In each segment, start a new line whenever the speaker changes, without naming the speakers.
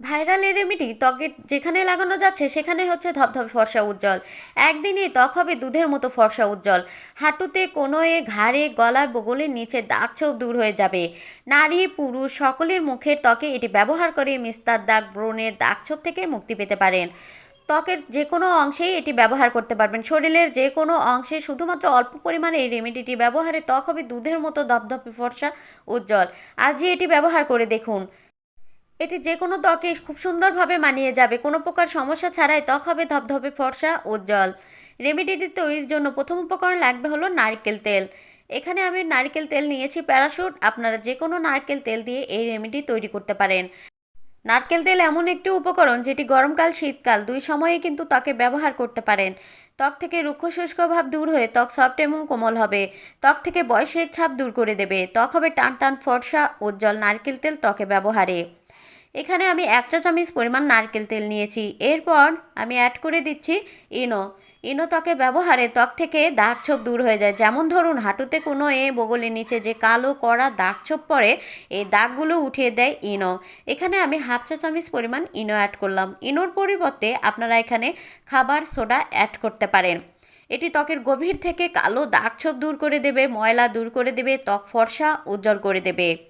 Viral এই remedy ত্বকের যেখানে লাগানো যাচ্ছে, সেখানে হচ্ছে ধবধবে ফর্সা উজ্জ্বল। একদিনে ত্বক হবে দুধের মতো ফর্সা উজ্জ্বল। হাঁটুতে কোনোয়ে ঘাড়ে গলায় বগলের নিচে দাগ ছোপ দূর হয়ে যাবে। নারী, পুরুষ সকলের মুখের ত্বকে এটি ব্যবহার করে মিস্তার দাগ, ব্রণের দাগ ছোপ থেকে মুক্তি পেতে পারেন। ত্বকের যে কোনো অংশেই এটি ব্যবহার করতে পারবেন। শরীরের যে কোনো অংশে শুধুমাত্র অল্প পরিমাণে এই রেমেডিটি ব্যবহারে ত্বক হবে দুধের মতো ধপধপে ফর্সা উজ্জ্বল। আজই এটি ব্যবহার করে দেখুন। এটি যে কোনো ত্বকে খুব সুন্দরভাবে মানিয়ে যাবে। কোনো প্রকার সমস্যা ছাড়াই ত্বক হবে ধবধবে, ফর্সা, উজ্জ্বল। রেমেডিটি তৈরির জন্য প্রথম উপকরণ লাগবে হলো নারকেল তেল। এখানে আমি নারকেল তেল নিয়েছি প্যারাশুট আপনারা যে কোনো নারকেল তেল দিয়ে এই রেমেডি তৈরি করতে পারেন। নারকেল তেল এমন একটি উপকরণ যেটি গরমকাল, শীতকাল, দুই সময়ে কিন্তু ত্বকে ব্যবহার করতে পারেন। ত্বক থেকে রুক্ষ শুষ্ক ভাব দূর হয়ে ত্বক সফট এবং কোমল হবে। ত্বক থেকে বয়সের ছাপ দূর করে দেবে। ত্বক হবে টান টান, ফর্সা, উজ্জ্বল নারকেল তেল ত্বকে ব্যবহারে। এখানে আমি এক চা চামচ পরিমাণ নারকেল তেল নিয়েছি। এরপর আমি অ্যাড করে দিচ্ছি ইনো। ইনো ত্বকে ব্যবহারে ত্বক থেকে দাগ ছোপ দূর হয়ে যায়। যেমন ধরুন, হাঁটুতে কোনো এ বগলের নিচে যে কালো, কড়া দাগ ছোপ পড়ে, এই দাগগুলো উঠিয়ে দেয় ইনো। এখানে আমি হাফ চা চামচ পরিমাণ ইনো অ্যাড করলাম। ইনোর পরিবর্তে আপনারা এখানে খাবার সোডা অ্যাড করতে পারেন। এটি ত্বকের গভীর থেকে কালো দাগ ছোপ দূর করে দেবে, ময়লা দূর করে দেবে, ত্বক ফর্সা, উজ্জ্বল করে দেবে।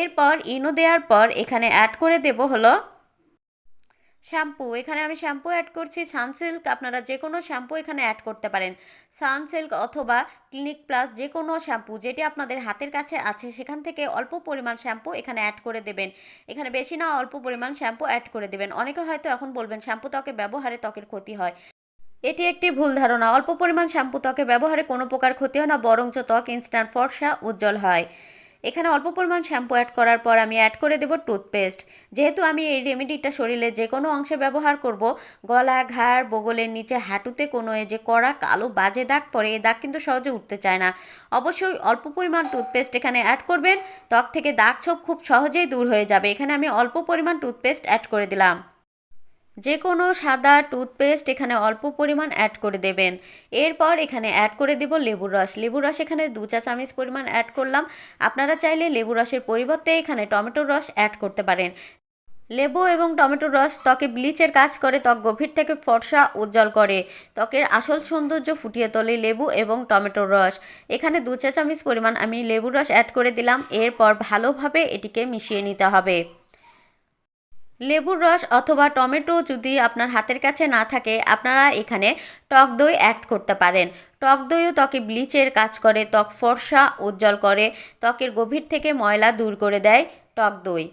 এরপর ইনো দেওয়ার পর এখানে অ্যাড করে দেব হলো শ্যাম্পু এখানে আমি শ্যাম্পু অ্যাড করছি সানসিল্ক আপনারা যে কোনো শ্যাম্পু এখানে অ্যাড করতে পারেন। সানসিল্ক অথবা ক্লিনিক প্লাস যে কোনো শ্যাম্পু যেটি আপনাদের হাতের কাছে আছে, সেখান থেকে অল্প পরিমাণ শ্যাম্পু এখানে অ্যাড করে দেবেন। এখানে বেশি না, অল্প পরিমাণ শ্যাম্পু অ্যাড করে দেবেন। অনেকে হয়তো এখন বলবেন শ্যাম্পু ত্বকে ব্যবহারে ত্বকের ক্ষতি হয়। এটি একটি ভুল ধারণা। অল্প পরিমাণ শ্যাম্পু ত্বকে ব্যবহারে কোনো প্রকার ক্ষতি হয় না, বরঞ্চ ত্বক ইনস্ট্যান্ট ফর্সা, উজ্জ্বল হয়। এখানে অল্প পরিমাণ শ্যাম্পু অ্যাড করার পর আমি অ্যাড করে দেবো টুথপেস্ট যেহেতু আমি এই রেমেডিটা শরীরে যে কোনো অংশে ব্যবহার করব, গলা, ঘাড়, বগলের নিচে, হাঁটুতে কোনো যে কড়া, কালো, বাজে দাগ পড়ে এই দাগ কিন্তু সহজে উঠতে চায় না। অবশ্যই অল্প পরিমাণ টুথপেস্ট এখানে অ্যাড করবেন, ত্বক থেকে দাগ ছোপ খুব সহজেই দূর হয়ে যাবে। এখানে আমি অল্প পরিমাণ টুথপেস্ট অ্যাড করে দিলাম। যে কোনো সাদা টুথপেস্ট এখানে অল্প পরিমাণ অ্যাড করে দেবেন। এরপর এখানে অ্যাড করে দেব লেবুর রস। লেবুর রস এখানে দু চা চামচ পরিমাণ অ্যাড করলাম। আপনারা চাইলে লেবু রসের পরিবর্তে এখানে টমেটোর রস অ্যাড করতে পারেন। লেবু এবং টমেটোর রস ত্বকে ব্লিচের কাজ করে, ত্বক গভীর থেকে ফর্সা, উজ্জ্বল করে। ত্বকের আসল সৌন্দর্য ফুটিয়ে তোলে লেবু এবং টমেটোর রস। এখানে দু চা চামচ পরিমাণ আমি লেবুর রস অ্যাড করে দিলাম। এরপর ভালোভাবে এটিকে মিশিয়ে নিতে হবে। লেবুর রস অথবা টমেটো যদি আপনার হাতের কাছে না থাকে, আপনারা এখানে টক দই অ্যাড করতে পারেন। টক দইও ত্বকে ব্লিচের কাজ করে, ত্বক ফর্সা, উজ্জ্বল করে, ত্বকের গভীর থেকে ময়লা দূর করে দেয় টক দই।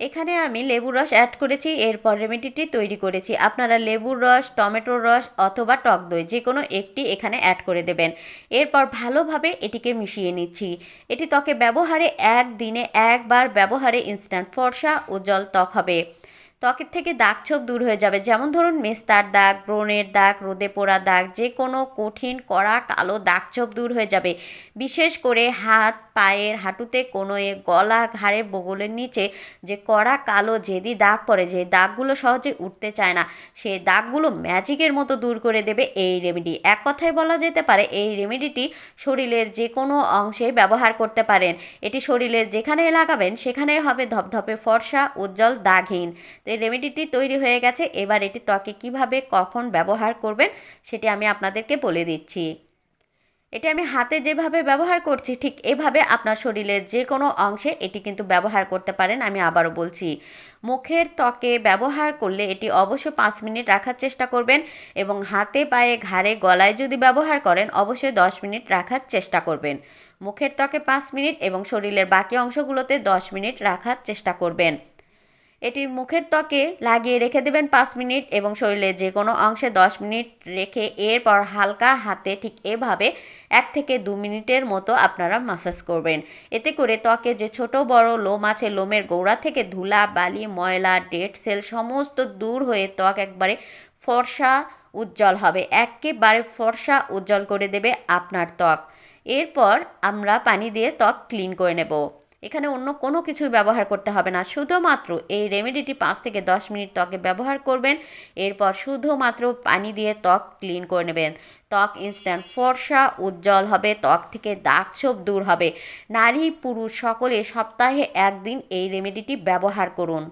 এখানে আমি লেবুর রস অ্যাড করেছি, এরপর রেমেডিটি তৈরি করেছি। আপনারা লেবুর রস, টমেটোর রস অথবা টক দই যে কোনো একটি এখানে অ্যাড করে দেবেন। এরপর ভালোভাবে এটিকে মিশিয়ে নিচ্ছি। এটি ত্বকে ব্যবহারে একদিনে একবার ব্যবহারে ইনস্ট্যান্ট ফর্সা, উজ্জ্বল ত্বক হবে। ত্বকের থেকে দাগ ছোপ দূর হয়ে যাবে। যেমন ধরুন মেস্তার দাগ, ব্রণের দাগ, রোদে পোড়া দাগ যে কোনো কঠিন কড়া কালো দাগ ছোপ দূর হয়ে যাবে। বিশেষ করে হাত, পায়ের হাঁটুতে কোনো কোনোয়ে গলা ঘাড়ে বগলের নিচে যে কড়া কালো যেদি দাগ পড়ে, যে দাগগুলো সহজে উঠতে চায় না সেই দাগগুলো ম্যাজিকের মতো দূর করে দেবে এই রেমেডি। এক কথায় বলা যেতে পারে এই রেমেডিটি শরীরের যে কোনো অংশে ব্যবহার করতে পারেন। এটি শরীরের যেখানে লাগাবেন সেখানে হবে ধপধপে ফর্সা, উজ্জ্বল, দাগহীন। তো এই রেমেডিটি তৈরি হয়ে গেছে। এবার এটি ত্বকে কীভাবে, কখন ব্যবহার করবেন, সেটি আমি আপনাদেরকে বলে দিচ্ছি। এটি আমি হাতে যেভাবে ব্যবহার করছি, ঠিক এভাবে আপনার শরীরের যে কোনো অংশে এটি কিন্তু ব্যবহার করতে পারেন, আমি আবারও বলছি। মুখের ত্বকে ব্যবহার করলে এটি অবশ্যই পাঁচ মিনিট রাখার চেষ্টা করবেন এবং হাতে, পায়ে, ঘাড়ে, গলায় যদি ব্যবহার করেন, অবশ্যই দশ মিনিট রাখার চেষ্টা করবেন। মুখের ত্বকে পাঁচ মিনিট এবং শরীরের বাকি অংশগুলোতে দশ মিনিট রাখার চেষ্টা করবেন। এটি মুখের ত্বকে লাগিয়ে রেখে দেবেন পাঁচ মিনিট এবং শরীরের যে কোনো অংশে দশ মিনিট রেখে এরপর হালকা হাতে ঠিক এভাবে এক থেকে দু মিনিটের মতো আপনারা মাসাজ করবেন। এতে করে ত্বকে যে ছোট বড় লোম আছে, লোমের গোড়া থেকে ধুলা, বালি, ময়লা, ডেড সেল সমস্ত দূর হয়ে ত্বক একবারে ফর্সা উজ্জ্বল হবে। একেবারে ফর্সা উজ্জ্বল করে দেবে আপনার ত্বক। এরপর আমরা পানি দিয়ে ত্বক ক্লিন করে নেব। এখানে অন্য কোনো কিছুই ব্যবহার করতে হবে না। শুধুমাত্র এই রেমেডিটি পাঁচ থেকে দশ মিনিট ত্বকে ব্যবহার করবেন। এরপর শুধুমাত্র পানি দিয়ে ত্বক ক্লিন করে নেবেন। ত্বক ইনস্ট্যান্ট ফর্সা, উজ্জ্বল হবে, ত্বক থেকে দাগ ছোপ দূর হবে। নারী, পুরুষ সকলে সপ্তাহে একদিন এই রেমেডিটি ব্যবহার করুন।